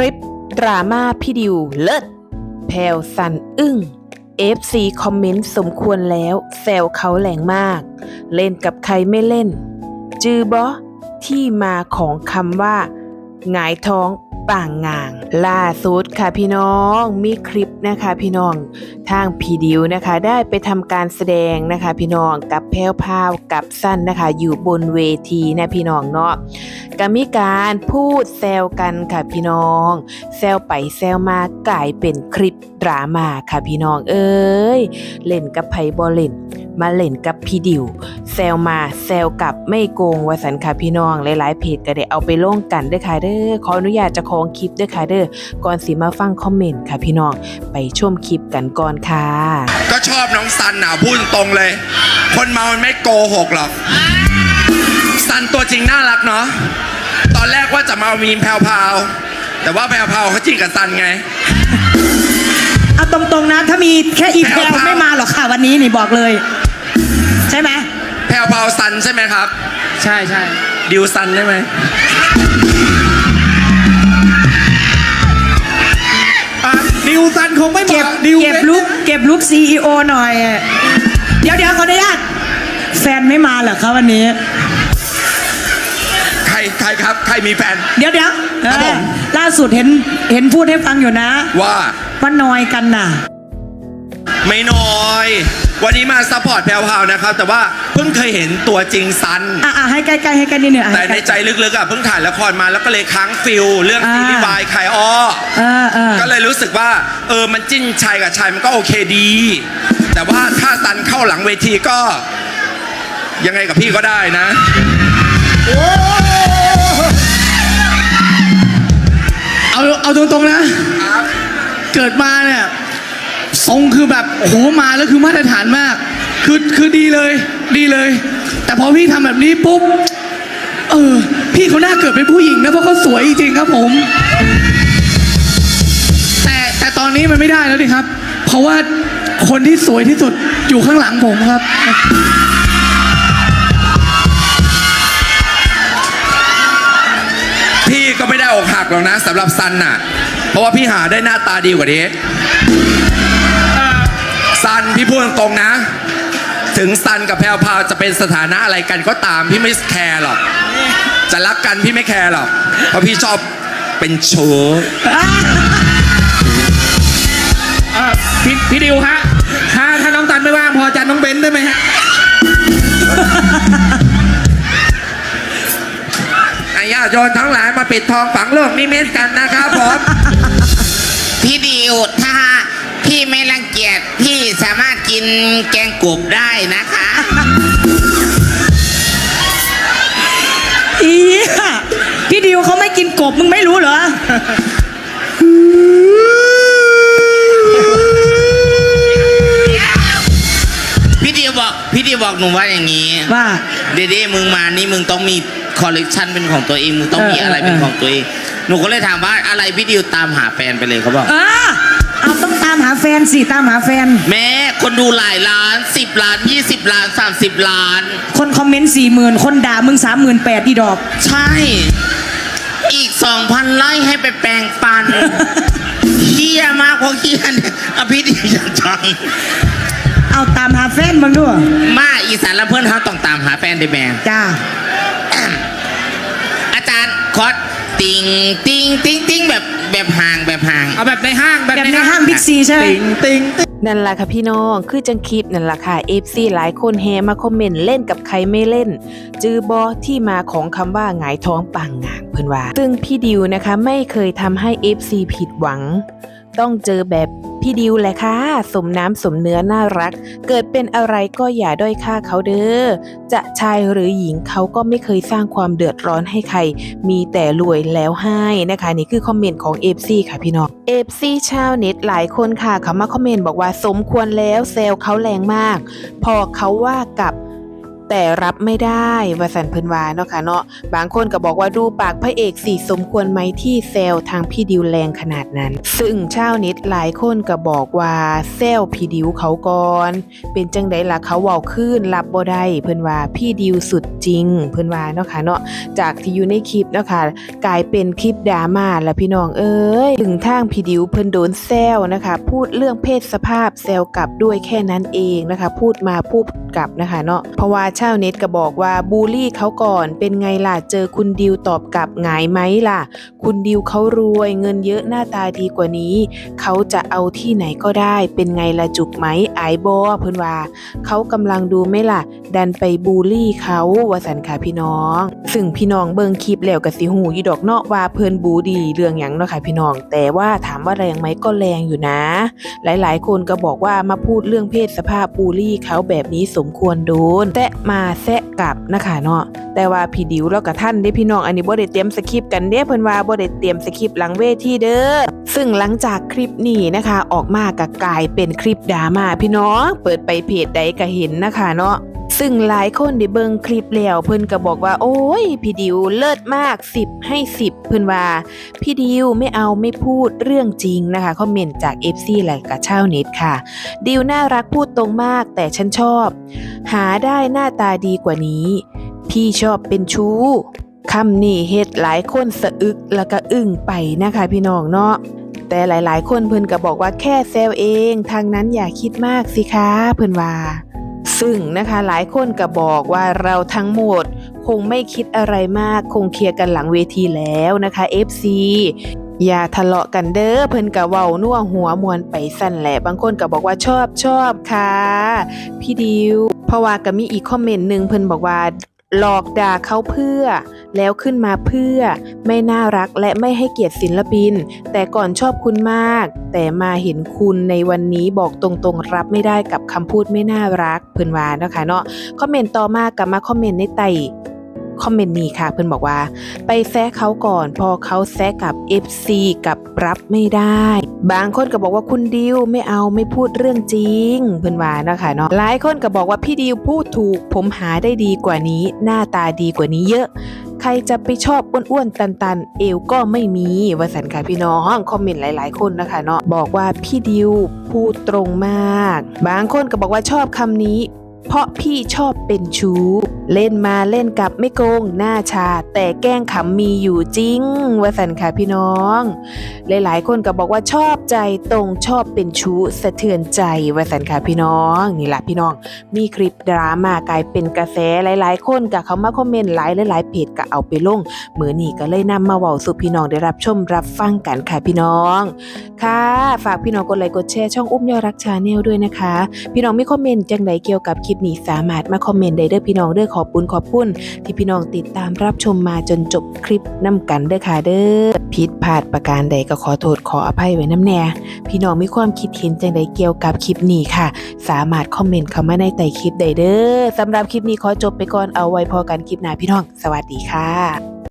คลิป ดราม่าพี่ดิวเลิศแพลสันอึ้ง FC คอมเมนต์สมควรแล้วแซวเขาแหลงมาก เล่นกับใครไม่เล่น จือบอที่มาของคำว่า หงายท้อง ป่างงาง ล่าสุดค่ะพี่น้องมีคลิปนะคะพี่น้องทางพีดิวนะคะ ได้ไปทำการแสดงนะคะ พี่น้องกับแพรวพาวกับสั้นนะคะ อยู่บนเวทีนะพี่น้องเนาะก็มีการพูดแซวกันค่ะพี่น้องแซวไปแซวมากลายเป็นคลิปดราม่าค่ะพี่น้องเอ้ยเล่นกับไพบอลเล่นมาเล่นกับพี่ดิวแซวมาแซวกลับไม่โกงวสันค่ะพี่น้องหลายๆเพจก็ได้เอาไปลงกันด้อค่ะเด้อขออนุญาตจะของคลิปเด้อค่ะเด้อก่อนสิมาฟังคอมเมนต์ค่ะพี่น้องไปชมคลิปกันก่อนค่ะก็ชอบน้องซันน่ะพูดตรงเลย คนเมามันไม่โกหกหรอกซันตัวจริงน่ารักเนาะตอนแรกว่าจะมามีมแพรวๆแต่ว่าแพรวๆเขาจีบกับซันไง เอาตรงๆนะ ถ้ามีแค่อีเพลแพรวๆไม่มาหรอกค่ะวันนี้นี่บอกเลย ใช่ไหมแพรวๆซันใช่ไหมครับ ใช่ใช่ดิวซันได้ไหม ดิวซันคงไม่เหเก็บมาะดิวเก็บลุกเก็บลุกซีอหน่อย เดี๋ยวเดี๋ยวขออนุญาตแฟนไม่มาเหรอคะวันนี้ ใครใครครับ ใครมีแฟน เดี๋ยวเดี๋ยวครับผมเออล่าสุดเห็นเห็นพูดให้ฟังอยู่นะว่า ว่านอยกันน่ะ ไม่น้อย วันนี้มาซัพพอร์ตแพรวๆนะครับ แต่ว่าเพิ่งเคยเห็นตัวจริงซัน อะอะให้ใกล้ๆให้ใกล้นิดหนึ่งอะแต่ในใจลึกๆอะเพิ่งถ่ายละครมาแล้วก็เลยค้างฟิลเรื่องอ่าซีรีส์วายไคอ้อเออเออก็เลยรู้สึกว่าเออมันจิ้นชายกับชายมันก็โอเคดี แต่ว่าถ้าซันเข้าหลังเวทีก็ ยังไงกับพี่ก็ได้นะเอาเอาตรงๆนะ เกิดมาเนี่ย ทรงคือแบบโหมาแล้วคือมาตรฐานมาก คือคือดีเลย ดีเลย แต่พอพี่ทำแบบนี้ปุ๊บเออ พี่เขาหน้าเกิดเป็นผู้หญิงนะเพราะเขาสวยจริงครับผม แต่แต่ตอนนี้มันไม่ได้แล้วดิครับ เพราะว่าคนที่สวยที่สุดอยู่ข้างหลังผมครับ พี่ก็ไม่ได้อกหักหรอกนะสำหรับซันน่ะ เพราะว่าพี่หาได้หน้าตาดีกว่านี้ ตรงๆนะ ถึงซันกับแพรวพราวจะเป็นสถานะอะไรกันก็ตามพี่ไม่แคร์หรอก จะรักกันพี่ไม่แคร์หรอก เพราะพี่ชอบเป็นโชว์เอ่อพี่พี่ดิวฮะถ้าถ้าน้องตันไม่ว่างพอจันน้องเบนซ์ได้ไหมฮะ อาญาติโยนทั้งหลายมาปิดทองฝังโลกนิมิตกันนะครับผม พี่ดิวถ้าพี่ไม่รังเกียจพี่สามารถ กินแกงกบได้นะคะอีพี่ดิวเขาไม่กินกบมึงไม่รู้เหรอ พี่ดิวบอกพี่ดิวบอกหนูว่าอย่างนี้ว่า เดเด้มึงมานี่มึงต้องมีคอลเลกชันเป็นของตัวเองมึงต้องมีเอออะไรเป็นเออของตัวเองหนูก็เลยถามว่าอะไรพี่ดิวตามหาแฟนไปเลยเขาบอก เออเอาต้องตามหา แฟนสิตามหาแฟน แม่คนดูหลายล้าน 10 ล้าน 20 ล้าน 30 ล้าน คนคอมเมนต์สี่หมื่นคนด่ามึงสามหมื่นแปดดีดอก ใช่ อีก 2,000 ไล่ให้ไปแปลงฟันเฮียมากเพราะเฮียเนี่ยอะพี่ดิวจังจังเอาตามหาแฟนมึงด้วยมาอีสานและเพื่อนเขาต้องตามหาแฟนได้แม่จ้าอาจารย์คอสติงติงติงติงแบบ แบบห่างแบบห่าง เอาแบบในห้างแบบแบบในในห้าห้างงบิ๊กซีใช่ไหม ติงติงติงนั่นล่ะค่ะพี่น้อง คือจังคลิปนั่นล่ะค่ะ FC หลายคนแฮมาคอมเมนต์เล่นกับใครไม่เล่น จือบอที่มาของคำว่าหงายท้องป่างงางเพิ่นว่า ซึ่งพี่ดิวนะคะไม่เคยทำให้ FC ผิดหวัง ต้องเจอแบบพี่ดิวแหละค่ะ สมน้ำสมเนื้อน่ารัก เกิดเป็นอะไรก็อย่าด้อยค่าเขาเด้อ จะชายหรือหญิงเขาก็ไม่เคยสร้างความเดือดร้อนให้ใคร มีแต่รวยแล้วให้นะคะ นี่คือคอมเมนต์ของ FC ค่ะพี่น้อง FC ชาวเน็ตหลายคนค่ะเขามาคอมเมนต์บอกว่าสมควรแล้วเซลเขาแรงมาก พอเขาว่ากับ แต่รับไม่ได้ว่าสันเพิ่นว่าเนาะค่ะเนาะบางคนก็บอกว่าดูปากพระเอกสิสมควรไหมที่แซวทางพี่ดิวแรงขนาดนั้น ซึ่งชาวเน็ตหลายคนก็บอกว่าแซวพี่ดิวเขาก่อน เป็นจังไดล่ะเขาเว้าขึ้นรับบ่ได้เพิ่นว่าพี่ดิวสุดจริง เพิ่นว่าเนาะค่ะเนาะจากที่อยู่ในคลิปเนาะค่ะกลายเป็นคลิปดราม่าแล้วพี่น้องเอ้ยถึงทางพี่ดิวเพิ่นโดนแซวนะคะพูดเรื่องเพศสภาพแซวกลับด้วยแค่นั้นเองนะคะ พูดมาพูดกลับนะคะเนาะเพราะว่าชาวเน็ตก็บอกว่าบูลลี่เขาก่อน เป็นไงล่ะ เจอคุณดิวตอบกลับหงายไหมล่ะ คุณดิวเขารวยเงินเยอะหน้าตาดีกว่านี้ เขาจะเอาที่ไหนก็ได้ เป็นไงล่ะจุกไหมไอายบอเพิ่นว่า เขากำลังดูไหม่ล่ะ ดันไปบูลลี่เขาว่าสันค่ะพี่น้อง ซึ่งพี่น้องเบิงคลิปแล้วก็สิหูยู่ดอกเนาะว่าเพิ่นบูดีเรื่องหยังเนาะค่ะพี่น้อง แต่ว่าถามว่าแรงไหมก็แรงอยู่นะ หลายๆ คนก็บอกว่ามาพูดเรื่องเพศสภาพบูลลี่เขาแบบนี้สมควรโดนแซะมาแซะกลับนะคะเนาะแต่ว่าพี่ดิวแล้วกับท่านได้พี่น้องอันนี้บ่ได้เตรียมสคริปต์กันเด้เพิ่นว่าบ่ได้เตรียมสคริปต์หลังเวทีเด้อซึ่งหลังจากคลิปนี้นะคะ ออกมาก็กลายเป็นคลิปดราม่าพี่น้องเปิดไปเพจใดก็เห็นนะคะเนาะ ซึ่งหลายคนได้เบิ่งคลิปแล้วเพิ่นก็บอกว่า โอ้ยพี่ดิวเลิศมาก 10 ให้ 10 เพิ่นว่า พี่ดิวไม่เอาไม่พูดเรื่องจริงนะคะคอมเมนต์จาก FC และกับชาวเน็ตค่ะ ดิวน่ารักพูดตรงมากแต่ฉันชอบ หาได้หน้าตาดีกว่านี้ พี่ชอบเป็นชู้คำนี้เฮ็ดหลายคนสะอึกแล้วก็อึ้งไปนะคะพี่น้องเนาะแต่หลาย ๆ คนเพิ่นก็บอกว่าแค่แซวเอง ทางนั้นอย่าคิดมากสิคะเพิ่นว่า ซึ่งนะคะหลายคนก็บอกว่าเราทั้งหมด คงไม่คิดอะไรมากคงเคลียร์กันหลังเวทีแล้วนะคะ FC อย่าทะเลาะกันเด้อเพิ่นกะเว้านัวหัวมวนไปสั่นแหละบางคนก็บอกว่าชอบชอบค่ะพี่ดิวเพราะว่าก็มีอีกคอมเมนต์หนึ่งเพิ่นบอกว่าหลอกด่าเขาเพื่อ แล้วขึ้นมาเพื่อไม่น่ารักและไม่ให้เกียรติศิลปิน แต่ก่อนชอบคุณมาก แต่มาเห็นคุณในวันนี้บอกตรงๆ รับไม่ได้กับคำพูดไม่น่ารักเพิ่อนวานะคะเนาะคอมเมนต์ต่อมากับมาคอมเมนต์ในไตคอมเมนต์นี้ค่ะเพิ่อนบอกว่า ไปแซะเขาก่อน พอเขาแซะกับ FC กับรับไม่ได้ บางคนก็บอกว่าคุณดิวไม่เอาไม่พูดเรื่องจริง เพิ่อนว่านะคะเนาะหลายคนก็บอกว่าพี่ดิวพูดถูก ผมหาได้ดีกว่านี้ หน้าตาดีกว่านี้เยอะ ใครจะไปชอบอ้วนๆตันๆ เอวก็ไม่มีวสันค่ะพี่น้องคอมเมนต์หลายๆ คนนะคะเนาะบอกว่าพี่ดิวพูดตรงมาก บางคนก็บอกว่าชอบคำนี้ เพราะพี่ชอบเป็นชู้ เล่นมาเล่นกลับไม่โกงหน้าชา แต่แกล้งขำมีอยู่จริงวสันค่ะพี่น้อง หลายๆ คนก็บอกว่าชอบใจตรงชอบเป็นชู้สะเทือนใจวสันค่ะพี่น้องนี่แหละพี่น้อง มีคลิปดราม่ากลายเป็นกระแสหลาย ๆ คนก็เขามาคอมเมนต์หลายหลายๆเพจก็เอาไปลงเหมือนี้ก็เลยนำมาเว้าสู่พี่น้องได้รับชมรับฟังกันค่ะพี่น้อง ค่ะ ฝากพี่น้องกดไลค์กดแชร์ช่องอุ้มยอรักชาแนลด้วยนะคะ พี่น้องมีคอมเมนต์จังใดเกี่ยวกับคลิปนี้สามารถมาคอมเมนต์ได้เด้อพี่น้องเด้อขอบคุญขอบคุณที่พี่น้องติดตามรับชมมาจนจบคลิปนํกันเด้อค่ะเด้อผิดพลาดประการใดก็ขอโทษขออภัยไว้น้ำแน่ พี่น้องมีความคิดเห็นจังใดเกี่ยวกับคลิปนี้ค่ะ สามารถคอมเมนต์เข้ามาในใต้คลิปได้เด้อสำหรับคลิปนี้ขอจบไปก่อนเอาไว้พอกันคลิปหน้าพี่น้อง สวัสดีค่ะ